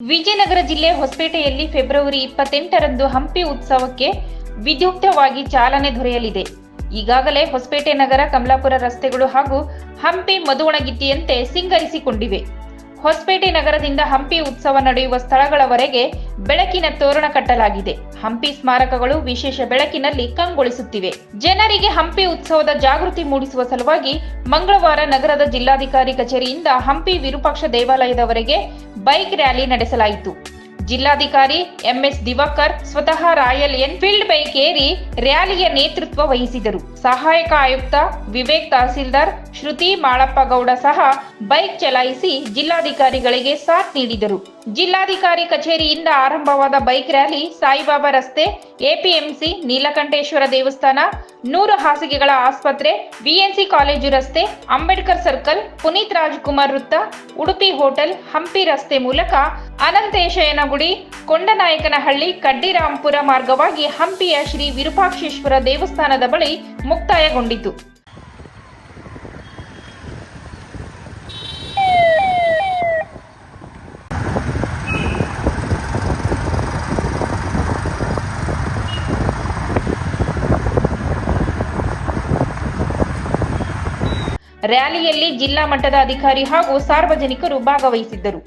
ವಿಜಯನಗರ ಜಿಲ್ಲೆ ಹೊಸಪೇಟೆಯಲ್ಲಿ ಫೆಬ್ರವರಿ ಇಪ್ಪತ್ತೆಂಟರಂದು ಹಂಪಿ ಉತ್ಸವಕ್ಕೆ ವಿದ್ಯುಕ್ತವಾಗಿ ಚಾಲನೆ ದೊರೆಯಲಿದೆ. ಈಗಾಗಲೇ ಹೊಸಪೇಟೆ ನಗರ, ಕಮಲಾಪುರ ರಸ್ತೆಗಳು ಹಾಗೂ ಹಂಪಿ ಮದುವಣಗಿತ್ತಿಯಂತೆ ಸಿಂಗರಿಸಿಕೊಂಡಿವೆ. ಹೊಸಪೇಟೆ ನಗರದಿಂದ ಹಂಪಿ ಉತ್ಸವ ನಡೆಯುವ ಸ್ಥಳಗಳವರೆಗೆ ಬೆಳಕಿನ ತೋರಣ ಕಟ್ಟಲಾಗಿದೆ. ಹಂಪಿ ಸ್ಮಾರಕಗಳು ವಿಶೇಷ ಬೆಳಕಿನಲ್ಲಿ ಕಂಗೊಳಿಸುತ್ತಿವೆ. ಜನರಿಗೆ ಹಂಪಿ ಉತ್ಸವದ ಜಾಗೃತಿ ಮೂಡಿಸುವ ಸಲುವಾಗಿ ಮಂಗಳವಾರ ನಗರದ ಜಿಲ್ಲಾಧಿಕಾರಿ ಕಚೇರಿಯಿಂದ ಹಂಪಿ ವಿರೂಪಾಕ್ಷ ದೇವಾಲಯದವರೆಗೆ ಬೈಕ್ ರ್ಯಾಲಿ ನಡೆಸಲಾಯಿತು. ಜಿಲ್ಲಾಧಿಕಾರಿ ಎಂಎಸ್ ದಿವಾಕರ್ ಸ್ವತಃ ರಾಯಲ್ ಎನ್ಫೀಲ್ಡ್ ಬೈಕ್ ಏರಿ ರ್ಯಾಲಿಯ ನೇತೃತ್ವ ವಹಿಸಿದರು. ಸಹಾಯಕ ಆಯುಕ್ತ ವಿವೇಕ್ ತಹಸೀಲ್ದಾರ್ ಶ್ರುತಿ ಮಾಳಪ್ಪಗೌಡ ಸಹ ಬೈಕ್ ಚಲಾಯಿಸಿ ಜಿಲ್ಲಾಧಿಕಾರಿಗಳಿಗೆ ಸಾಥ್ ನೀಡಿದರು. ಜಿಲ್ಲಾಧಿಕಾರಿ ಕಚೇರಿಯಿಂದ ಆರಂಭವಾದ ಬೈಕ್ ರ್ಯಾಲಿ ಸಾಯಿಬಾಬಾ ರಸ್ತೆ, ಎಪಿಎಂಸಿ, ನೀಲಕಂಠೇಶ್ವರ ದೇವಸ್ಥಾನ, ನೂರು ಹಾಸಿಗೆಗಳ ಆಸ್ಪತ್ರೆ ಬಿಎನ್ಸಿ ಕಾಲೇಜು ರಸ್ತೆ, ಅಂಬೇಡ್ಕರ್ ಸರ್ಕಲ್, ಪುನೀತ್ ರಾಜ್ಕುಮಾರ್ ವೃತ್ತ, ಉಡುಪಿ ಹೋಟೆಲ್, ಹಂಪಿ ರಸ್ತೆ ಮೂಲಕ ಅನಂತೇಶಯನ ಗುಡಿ ಕೊಂಡನಾಯಕನಹಳ್ಳಿ, ಕಡ್ಡಿರಾಂಪುರ ಮಾರ್ಗವಾಗಿ ಹಂಪಿಯ ಶ್ರೀ ವಿರೂಪಾಕ್ಷೇಶ್ವರ ದೇವಸ್ಥಾನದ ಬಳಿ ಮುಕ್ತಾಯಗೊಂಡಿತು. ರ್ಯಾಲಿಯಲ್ಲಿ ಜಿಲ್ಲಾ ಮಟ್ಟದ ಅಧಿಕಾರಿ ಹಾಗೂ ಸಾರ್ವಜನಿಕರು ಭಾಗವಹಿಸಿದ್ದರು.